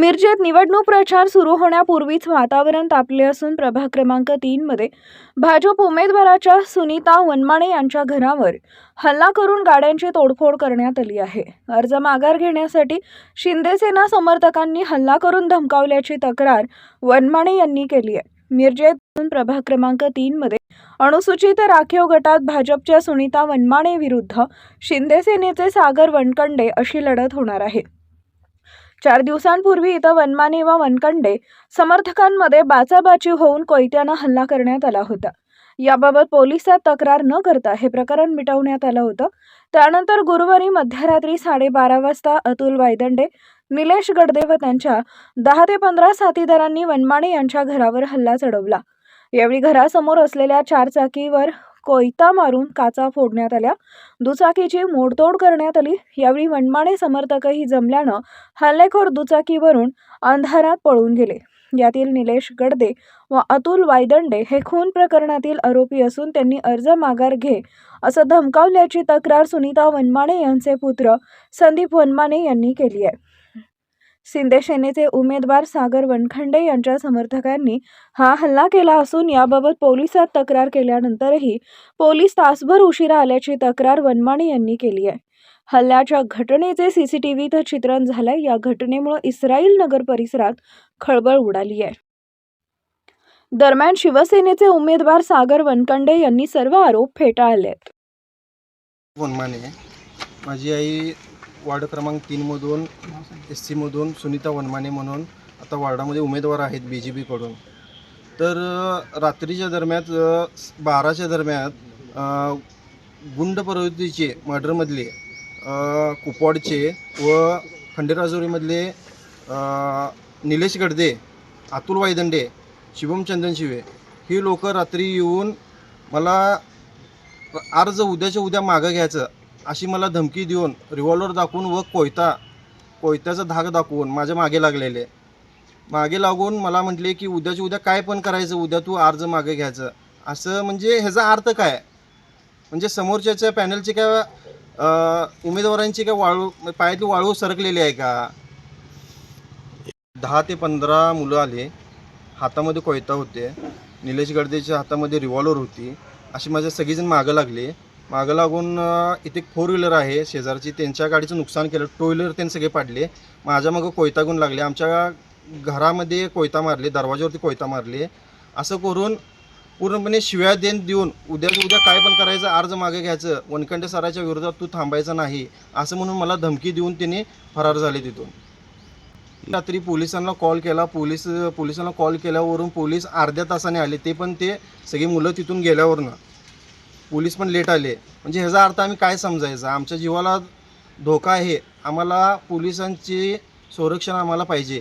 मिरजेत निवडणूक प्रचार सुरू होण्यापूर्वीच वातावरण तापले असून प्रभाग क्रमांक तीनमध्ये भाजप उमेदवाराच्या सुनीता वनमाने यांच्या घरावर हल्ला करून गाड्यांची तोडफोड करण्यात आली आहे. अर्ज माघार घेण्यासाठी शिंदेसेना समर्थकांनी हल्ला करून धमकावल्याची तक्रार वनमाने यांनी केली आहे. मिरजेत प्रभाग क्रमांक तीनमध्ये अनुसूचित राखीव गटात भाजपच्या सुनीता वनमाने विरुद्ध शिंदेसेनेचे सागर वनकंडे अशी लढत होणार आहे. चार दिवसांपूर्वी इथं वनमाने व वनकंडे समर्थकांमध्ये बाचाबाची होऊन कोयत्यानं हल्ला करण्यात आला होता. याबाबत पोलिसात तक्रार न करता हे प्रकरण मिटवण्यात आलं होतं. त्यानंतर गुरुवारी मध्यरात्री साडेबारा वाजता अतुल वायदंडे निलेश गडदे व त्यांच्या दहा ते पंधरा साथीदारांनी वनमाने यांच्या घरावर हल्ला चढवला. यावेळी घरासमोर असलेल्या चारचाकीवर कोयता मारून काचा फोडण्यात आल्या. दुचाकीची मोडतोड करण्यात आली. यावेळी वनमाने समर्थकही जमल्यानं हल्लेखोर दुचाकीवरून अंधारात पळून गेले. यातील निलेश गडदे व अतुल वायदंडे हे खून प्रकरणातील आरोपी असून त्यांनी अर्ज माघार घे असं धमकावल्याची तक्रार सुनीता वनमाने यांचे पुत्र संदीप वनमाने यांनी केली आहे. शिंदे सेनेचे उमेदवार सागर वनखंडे यांच्या समर्थकांनी हा हल्ला केला असून याबाबत पोलिसात तक्रार केल्यानंतरही पोलीस तासभर उशिरा आल्याची तक्रार वनमाने यांनी केली आहे. हल्ल्याच्या घटनेचे सीसीटीव्हीत चित्रण झालंय. या घटनेमुळे इस्राईल नगर परिसरात खळबळ उडाली आहे. दरम्यान शिवसेनेचे उमेदवार सागर वनकंडे यांनी सर्व आरोप फेटाळले वनमाने. माझी आई वार्ड क्रमांक तीनमधून एस सीमधून सुनीता वनमाने म्हणून आता वार्डामध्ये उमेदवार आहेत बी जे पीकडून तर रात्रीच्या दरम्यान बाराच्या दरम्यान गुंड प्रवृत्तीचे मर्डरमधले कुपवाडचे व खंडेराजोरीमधले निलेश गडदे अतुल वायदंडे शिवम चंदनशिवे ही लोक रात्री येऊन मला अर्ज उद्याच्या उद्या मागं घ्यायचं अशी मला धमकी देऊन रिव्हॉल्वर दाखवून व कोयता कोयत्याचा धाग दाखवून माझ्या मागे लागलेले. मागे लागून मला म्हटले की उद्याच्या उद्या काय पण करायचं उद्या तू अर्ज मागे घ्यायचं. असं म्हणजे ह्याचा अर्थ काय? म्हणजे समोरच्याच्या पॅनलची काय उमेदवारांची काय वाळू पायातली वाळू सरकलेली आहे का? दहा ते पंधरा मुलं आले. हातामध्ये कोयता होते. निलेश गडदेच्या हातामध्ये रिव्हॉल्वर होती. अशी माझ्या सगळीजण मागं लागले. मागं लागून इथे फोर व्हीलर आहे. शेजारची त्यांच्या गाडीचं नुकसान केलं. टू व्हीलर त्यांनी सगळे पाडले. माझ्या मागं कोयता गुण लागले. आमच्या घरामध्ये कोयता मारले दरवाज्यावरती कोयता मारले. असं करून पूर्णपणे शिव्या देण देऊन उद्या उद्या काय पण करायचं अर्ज मागे घ्यायचं वनखंडे सराच्या विरोधात तू थांबायचं नाही असं म्हणून मला धमकी देऊन त्यांनी फरार झाले तिथून. रात्री पोलिसांना कॉल केला. पोलीस पोलिसांना कॉल केल्यावरून पोलीस अर्ध्या तासाने आले. ते पण ते सगळी मुलं तिथून गेल्यावरनं. पोलीस पण लेट आले. म्हणजे ह्याचा अर्थ आम्ही काय समजायचा? आमच्या जीवाला धोका आहे. आम्हाला पोलिसांची संरक्षण आम्हाला पाहिजे.